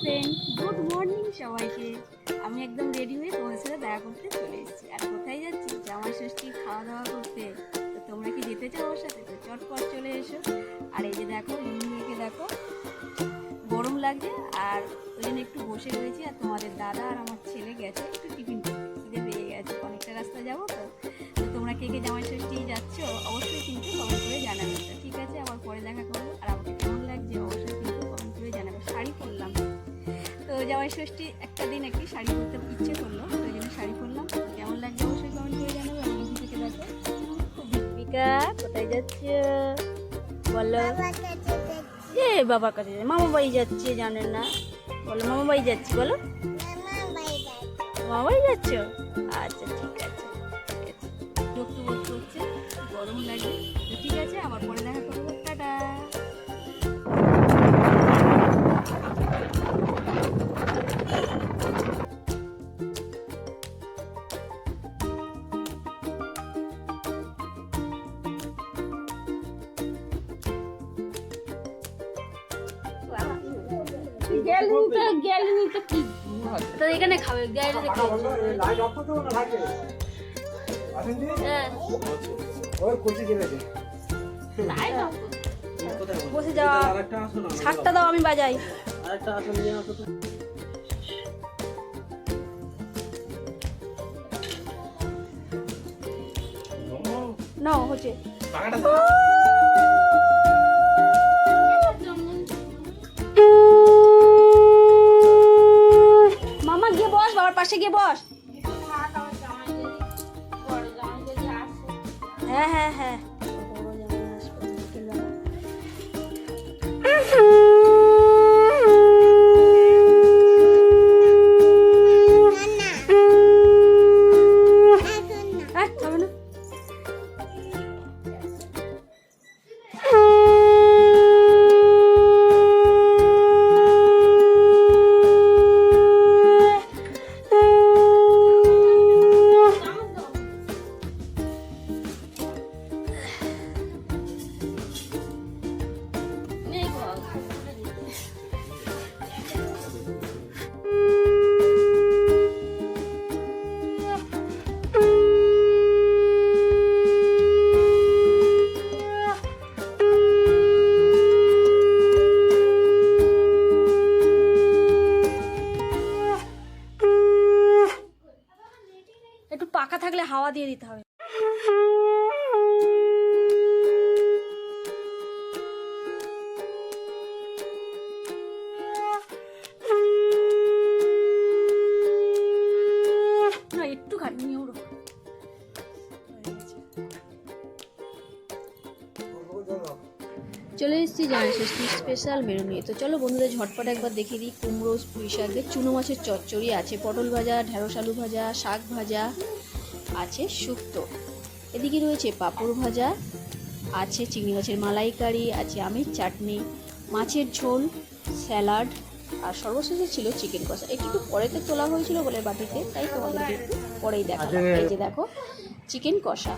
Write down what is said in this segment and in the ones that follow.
Friend good morning সবাইকে। আমি একদম রেডি হয়ে তোমাদের সাথে দেখা করতে চলে এসেছি। আর কোথায় যাচ্ছি? জামাই ষষ্ঠী খাওয়া দাওয়া করতে। তো তোমরা কি যেতে চাও আমার সাথে? তো চটপট চলে এসো। আর এই যে দেখো মেয়েকে দেখো। গরম লাগছে আর ওই জন্য একটু বসে রয়েছি। আর তোমাদের দাদা আর আমার ছেলে গেছে একটু টিফিন খিদে পেয়ে গেছে। অনেকটা রাস্তা যাব তো। তো তোমরা কে কে জামাই ষষ্ঠী যাচ্ছ অবশ্যই কিন্তু কমেন্ট করে জানাবে। তো ঠিক আছে, আবার পরে দেখা করব। জামাই ষষ্ঠী একটা দিন একটি শাড়ি পরতে ইচ্ছে করল ওই জন্য শাড়ি পরলাম। কেমন লাগছে অবশ্যই কমেন্ট করে জানাব আমি নিজে থেকে দেখো। দীপিকা কোথায় যাচ্ছ? বলো। এ বাবার কাছে। মামা বাড়ি যাচ্ছে জানেন না। বলো মামা বাড়ি যাচ্ছি বলো। মামা বাড়ি যাচ্ছ? গ্যালারিতে গ্যালারিতে কি তো এখানে খাবে গ্যালারিতে খাবে লাইট অফ করতে না থাকে আসেন দি হ্যাঁ। ওই কোচি গেলেছে লাইট অফ বসে না শাকটা দাও আমি বাজাই। আরেকটা আসো নিয়ে আসো নাও হচ্ছে। টাকাটা পাশে গিয়ে বস। হ্যাঁ হ্যাঁ হ্যাঁ। থাকলে হাওয়া দিয়ে দিতে হবে। না একটু খালি ওরকম চলে এসেছি ষষ্ঠী স্পেশাল মেনু নিয়ে। তো চলো বন্ধুদের ঝটপট একবার দেখিয়ে দিই কুমড়ো পুঁই শাকের চুনো মাছের চচ্চড়ি আছে। পটল ভাজা, ঢেঁড়স আলু ভাজা, শাক ভাজা। আছে শুক্তো। এদিকে রয়েছে পাঁপড় ভাজা আছে চিংড়ি মাছের মালাইকারি আছে আমের চাটনি মাছের ঝোল স্যালাড আর সর্বশেষে ছিল চিকেন কষা। একটু একটু পরেতে তোলা হয়েছিল বলে বাটিতে তাই তোমাদেরকে একটু পরেই দেখা এই যে দেখো চিকেন কষা।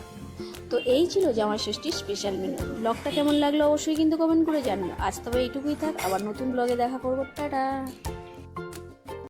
তো এই ছিল জামাই ষষ্ঠীর স্পেশাল মেনু ব্লগটা কেমন লাগল অবশ্যই কিন্তু কমেন্ট করে জানিও। আজ তবে এইটুকুই থাক আবার নতুন ব্লগে দেখা করব। টাটা!